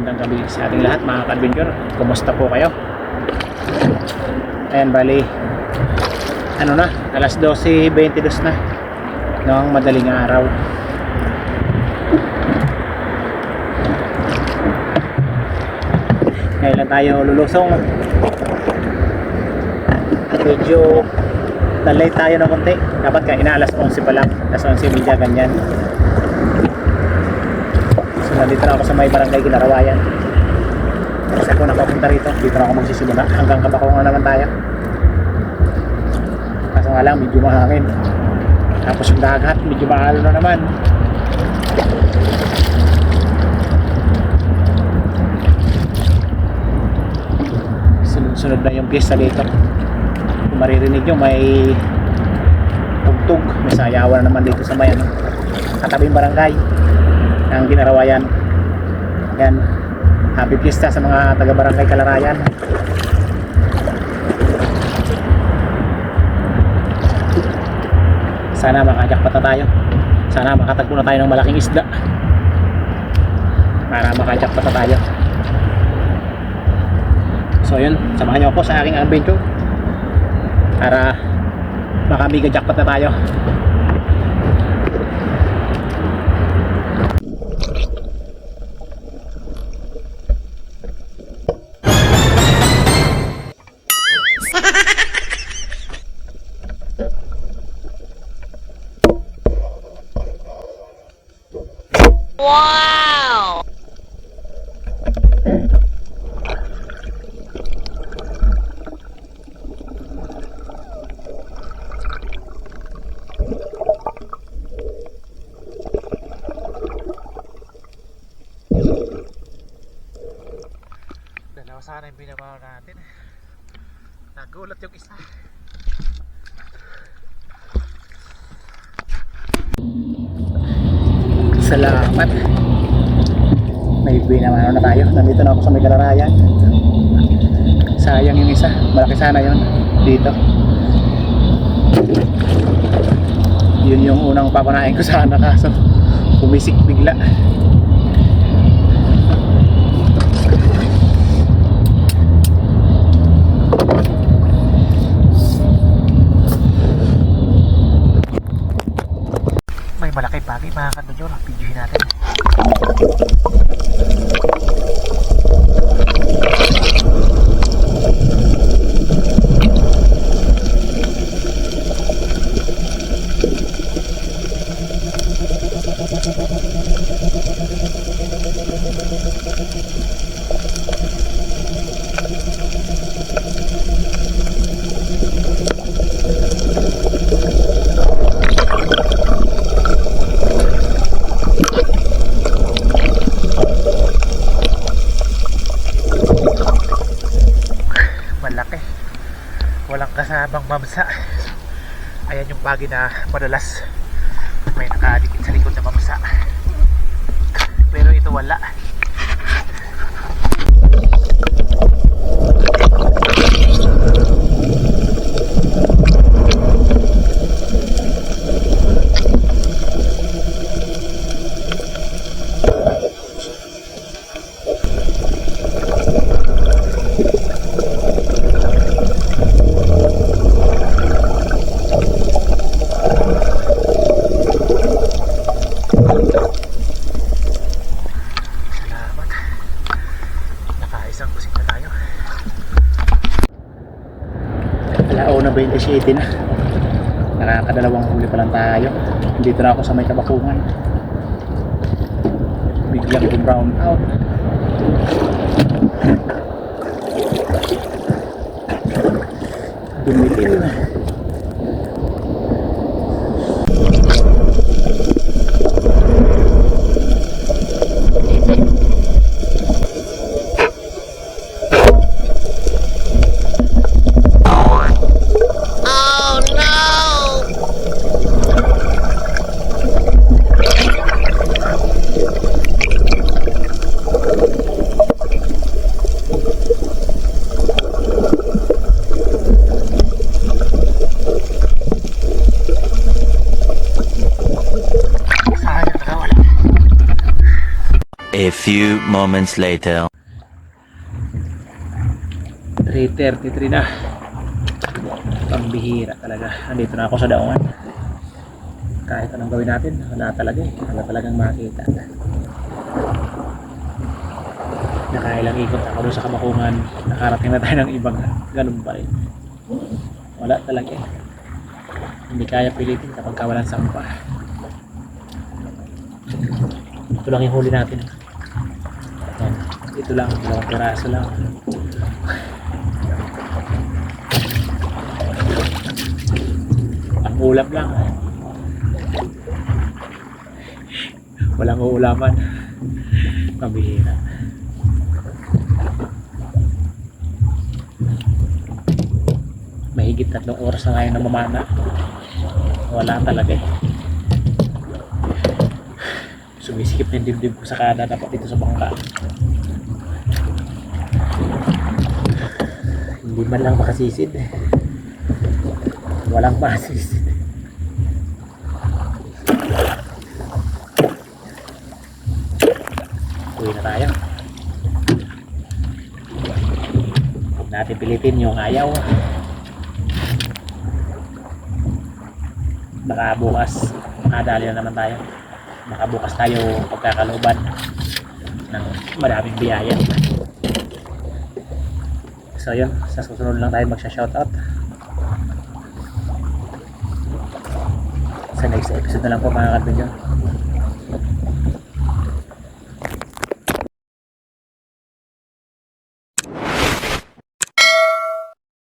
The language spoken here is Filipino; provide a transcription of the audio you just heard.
Magandang gabi sa ating lahat mga ka-adventure. Kumusta po kayo? Ayan, bali. Ano na? Alas 12.22 na. Noong madaling araw. Ngayon lang tayo lulusong. Medyo na-late tayo ng konti. Dapat ka inaalas 11 pa lang. Alas 11.30 ganyan. Nandito na ako sa may barangay Kinarawayan. Kasi ako nakapunta rito. Dito na ako magsisimula. Hanggang kabakongan naman tayo. Kaso nga lang, medyo mahangin. Tapos yung dagat, medyo mahalo na naman. Sunod-sunod na yung piyesta dito. Kung maririnig nyo, may tugtog. May sayawan na naman dito sa may ano, katabing barangay ng Ginarawayan. Yan. Happy Fiesta sa mga taga Barangay Kalarayan. Sana makajakpat na tayo. Sana makatagpo na tayo ng malaking isda. Para makajakpat na tayo. So yun, samahan niyo ako sa aking adventure. Para makamiga jackpot na tayo. Wow! Dalawa sana yung binabaw natin. Nagulat yung isa. Salamat. May binabaw na tayo. Nandito na ako sa may. Sayang yung isa. Malaki sana yon dito. Yun yung unang papunain ko sana kaso pumisik bigla. Kanunyo videohin natin malaki walang kasabang mamsa ayan yung bagay na madalas may nakadikit sa likod na mamsa pero ito wala Nakaisang kusing na tayo. Alauna 27 na. Nakakadalawang huli pa lang tayo. Dito na ako sa may kabakungan. Biglang ko brown out. Dumilim A few moments later. 3.33 na. Pambihira talaga. Nandito na ako sa daungan. Kahit anong gawin natin, wala talaga eh. Wala talagang makita. Nakailang ikot ako doon sa kamakungan. Nakarating na tayo ng ibang ganun pa rin. Wala talaga eh. Hindi kaya pilitin kapag ka walang sampah. Ito lang yung huli natin. Ito lang, dalawang piraso lang. Ang ulam lang. Walang uulaman. Pambihira. Mahigit tatlong oras na ngayon na mamana. Wala talaga eh. Sumisikip na yung dibdib ko sa kanan dapat dito sa bangka. Hindi man lang makasisid. Walang masisid. Uwi na tayo. Huwag natin pilitin yung ayaw. Baka bukas, makadali na naman tayo. Baka bukas tayo pagkakaluban ng maraming biyaya. So yun, sa susunod lang tayo magsha-shoutout. Sa next episode na lang po mga kabidyo.